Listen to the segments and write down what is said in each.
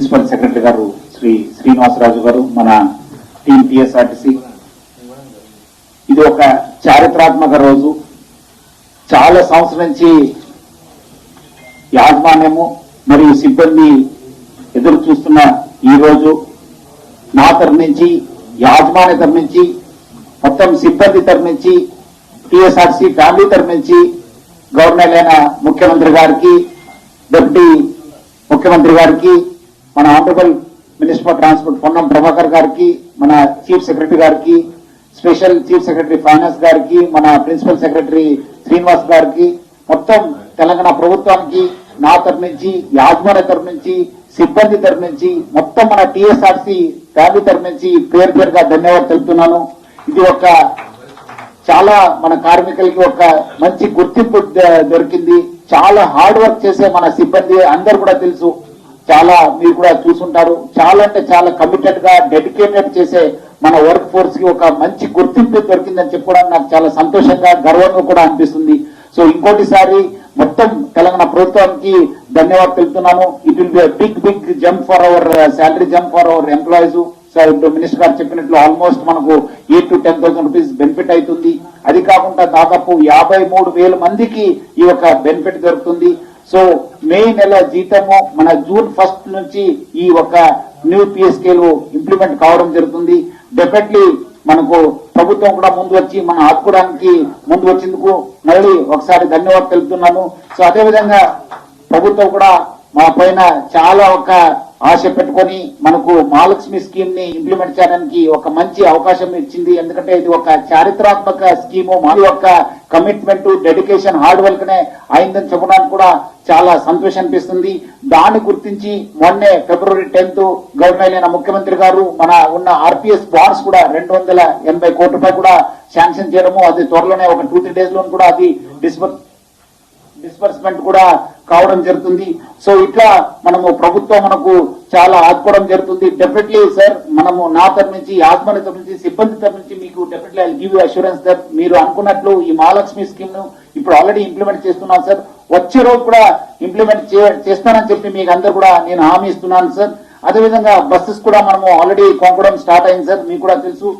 Principal secretary గారు శ్రీ శ్రీనివాసరాజు గారు మన టీం టిఎస్ఆర్టీసీ. ఇది ఒక చారిత్రాత్మక రోజు. చాలా సంవత్సరం నుంచి యాజమాన్యము మరియు సిబ్బంది ఎదురు చూస్తున్న ఈ రోజు. నా తరఫు నుంచి యాజమాన్య తరఫు నుంచి మొత్తం సిబ్బంది తరఫు నుంచి టిఎస్ఆర్సీ ఫ్యామిలీ తరఫు నుంచి గవర్నర్ అయిన ముఖ్యమంత్రి గారికి డిప్యూటీ ముఖ్యమంత్రి గారికి మన honourable minister transport Ponnam Prabhakar గారికి మన చీఫ్ సెక్రటరీ గారికి స్పెషల్ చీఫ్ సెక్రటరీ ఫైనాన్స్ గారికి మన ప్రిన్సిపల్ సెక్రటరీ శ్రీనివాస్ గారికి మొత్తం తెలంగాణ ప్రభుత్వానికి నా తరఫు నుంచి యాజమాన్య తరఫు నుంచి సిబ్బంది తరఫు నుంచి మొత్తం మన టిఎస్ఆర్సి ఫ్యామిలీ తరఫు నుంచి పేరు పేరుగా ధన్యవాదాలు తెలుపుతున్నాను. ఇది ఒక చాలా మన కార్మికులకి ఒక మంచి గుర్తింపు దొరికింది. చాలా హార్డ్ వర్క్ చేసే మన సిబ్బంది అందరు కూడా తెలుసు. చాలా మీరు కూడా చూసుంటారు. చాలా అంటే చాలా కమిటెడ్గా డెడికేటెడ్ చేసే మన వర్క్ ఫోర్స్కి ఒక మంచి గుర్తింపు దొరికిందని చెప్పుకోవడానికి నాకు చాలా సంతోషంగా గర్వంగా కూడా అనిపిస్తుంది. సో ఇంకోటిసారి మొత్తం తెలంగాణ ప్రభుత్వానికి ధన్యవాదాలు తెలుపుతున్నాను. It will be big big jump for our salary jump for our employees sir ఇప్పుడు మినిస్టర్ గారు చెప్పినట్లు ఆల్మోస్ట్ మనకు eight to ten thousand rupees benefit అవుతుంది. అది కాకుండా దాదాపు యాభై మూడు వేల మందికి ఈ యొక్క బెనిఫిట్ దొరుకుతుంది. సో మే నెల జీతము మన జూన్ ఫస్ట్ నుంచి ఈ ఒక న్యూ పిఎస్కేలు ఇంప్లిమెంట్ కావడం జరుగుతుంది. డెఫినెట్లీ మనకు ప్రభుత్వం కూడా ముందు వచ్చి మనం ఆదుకోవడానికి ముందు వచ్చిందుకు మళ్ళీ ఒకసారి ధన్యవాదాలు తెలుపుతున్నాను. సో అదేవిధంగా ప్రభుత్వం కూడా మా పైన చాలా ఒక ఆశ పెట్టుకొని మనకు మహాలక్ష్మి స్కీమ్ని ఇంప్లిమెంట్ చేయడానికి ఒక మంచి అవకాశం ఇచ్చింది. ఎందుకంటే ఇది ఒక చారిత్రాత్మక స్కీము మా యొక్క కమిట్మెంట్ డెడికేషన్ హార్డ్ వర్క్ నే అయిందని చెప్పడానికి కూడా చాలా సంతోషం అనిపిస్తుంది. దాన్ని గుర్తించి మొన్నే ఫిబ్రవరి టెన్త్ గవర్నమెంట్ ముఖ్యమంత్రి గారు మన ఉన్న ఆర్పిఎస్ బాండ్స్ కూడా రెండు వందల ఎనభై కోట్ల రూపాయలు కూడా శాంక్షన్ చేయడము అది త్వరలోనే ఒక టూ త్రీ డేస్లో కూడా అది డిస్బర్స్ డిస్బర్స్మెంట్ కూడా కావడం జరుగుతుంది. సో ఇట్లా మనము ప్రభుత్వం మనకు చాలా ఆదుకోవడం జరుగుతుంది. డెఫినెట్లీ సార్ మనము నా తరఫు నుంచి ఆత్మని తరఫు నుంచి సిబ్బంది తరఫు నుంచి మీకు definitely I give assurance sir మీరు అనుకున్నట్లు ఈ మహాలక్ష్మి స్కీమ్ను ఇప్పుడు ఆల్రెడీ ఇంప్లిమెంట్ చేస్తున్నాం సార్ వచ్చే రోజు కూడా ఇంప్లిమెంట్ చేస్తానని చెప్పి మీకు అందరు కూడా నేను హామీ ఇస్తున్నాను సార్ అదేవిధంగా బస్సెస్ కూడా మనము ఆల్రెడీ కొనుక్కోవడం స్టార్ట్ అయింది సార్ మీకు కూడా తెలుసు.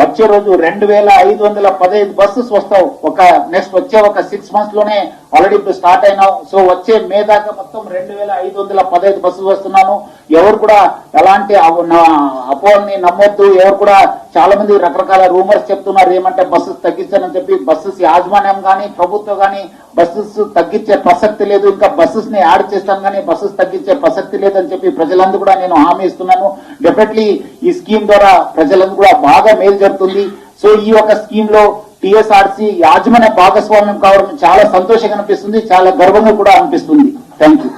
వచ్చే రోజు రెండు వేల ఐదు వందల పదహైదు బస్సెస్ వస్తావు. ఒక నెక్స్ట్ వచ్చే ఒక సిక్స్ మంత్స్లోనే ఆల్రెడీ ఇప్పుడు స్టార్ట్ అయినావు. సో వచ్చే మే దాకా మొత్తం రెండు వేల ఐదు వందల పదహైదు బస్సులు వస్తున్నాను. ఎవరు కూడా ఎలాంటి నా- అపోహల్ని నమ్మొద్దు ఎవరు కూడా చాలా మంది రకరకాల రూమర్స్ చెప్తున్నారు ఏమంటే బస్సెస్ తగ్గించారని చెప్పి బస్సెస్ యాజమాన్యం కానీ ప్రభుత్వం కానీ బస్సెస్ తగ్గించే ప్రసక్తి లేదు ఇంకా బస్సెస్ని యాడ్ చేస్తాను కానీ బస్సెస్ తగ్గించే ప్రసక్తి లేదని చెప్పి ప్రజలందరూ కూడా నేను హామీ ఇస్తున్నాను. డెఫినెట్లీ ఈ స్కీమ్ ద్వారా ప్రజలందరూ కూడా బాగా మేలు జరుగుతుంది. సో ఈ యొక్క స్కీమ్లో టిఎస్ఆర్సీ యాజమాన్య భాగస్వామ్యం కావడం చాలా సంతోషంగా అనిపిస్తుంది చాలా గర్వంగా కూడా అనిపిస్తుంది. Thank you